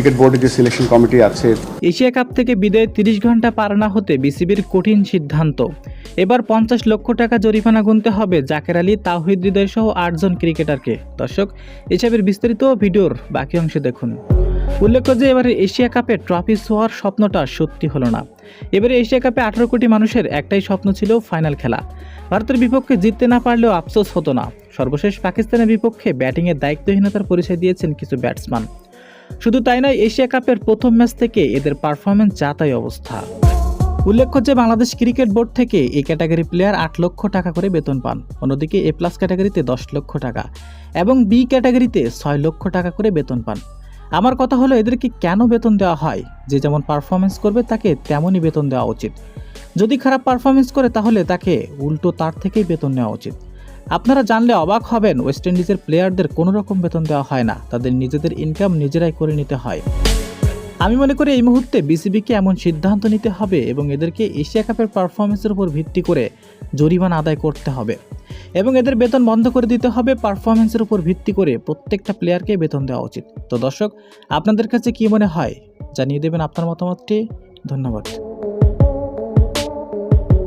Cricket বোর্ডের যে selection committee আছে। এশিয়া কাপ থেকে বিদায় তিরিশ ঘণ্টা পার না হতে বিসিবির কঠিন সিদ্ধান্ত। এবার পঞ্চাশ লক্ষ টাকা জরিমানা গুনতে হবে জাকের আলী তাহিদ হৃদয় সহ আটজন ক্রিকেটারকে। দর্শক, এসবের বিস্তারিত ভিডিওর বাকি অংশে দেখুন। উল্লেখ্য যে এবারে এশিয়া কাপে ট্রফি ছোঁয়ার স্বপ্নটা সত্যি হলো না। এবারে এশিয়া কাপে আঠারো কোটি মানুষের একটাই স্বপ্ন ছিল ফাইনাল খেলা। ভারতের বিপক্ষে জিততে না পারলেও আফসোস হতো না। সর্বশেষ পাকিস্তানের বিপক্ষে ব্যাটিংয়ের দায়িত্বহীনতার পরিচয় দিয়েছেন কিছু ব্যাটসম্যান। শুধু তাই নয়, এশিয়া কাপের প্রথম ম্যাচ থেকে এদের পারফরমেন্স যা তাই অবস্থা। উল্লেখ্য যে বাংলাদেশ ক্রিকেট বোর্ড থেকে এই ক্যাটাগরি প্লেয়ার আট লক্ষ টাকা করে বেতন পান। অন্যদিকে এ প্লাস ক্যাটাগরিতে দশ লক্ষ টাকা এবং বি ক্যাটাগরিতে ছয় লক্ষ টাকা করে বেতন পান। আমার কথা হলো, এদেরকে কেন বেতন দেওয়া হয়? যে যেমন পারফরমেন্স করবে, তাকে তেমনই বেতন দেওয়া উচিত। যদি খারাপ পারফরমেন্স করে, তাহলে তাকে উল্টো তার থেকেই বেতন নেওয়া উচিত। আপনারা জানলে অবাক হবেন ওয়েস্ট ইন্ডিজের প্লেয়ারদের কোনো রকম বেতন দেওয়া হয় না, তাদের নিজেদের ইনকাম নিজেরাই করে নিতে হয়। আমি মনে করি এই মুহূর্তে বিসিবিকে এমন সিদ্ধান্ত নিতে হবে এবং এদেরকে এশিয়া কাপের পারফরমেন্সের উপর ভিত্তি করে জরিমানা আদায় করতে হবে। এবং এদের বেতন বন্ধ করে দিতে হবে পারফরমেন্সের উপর ভিত্তি করে প্রত্যেকটা প্লেয়ারকে বেতন দেওয়া উচিত। তো দর্শক, আপনাদের কাছে কি মনে হয়? জানিয়ে দেবেন আপনার মতামতটি। ধন্যবাদ।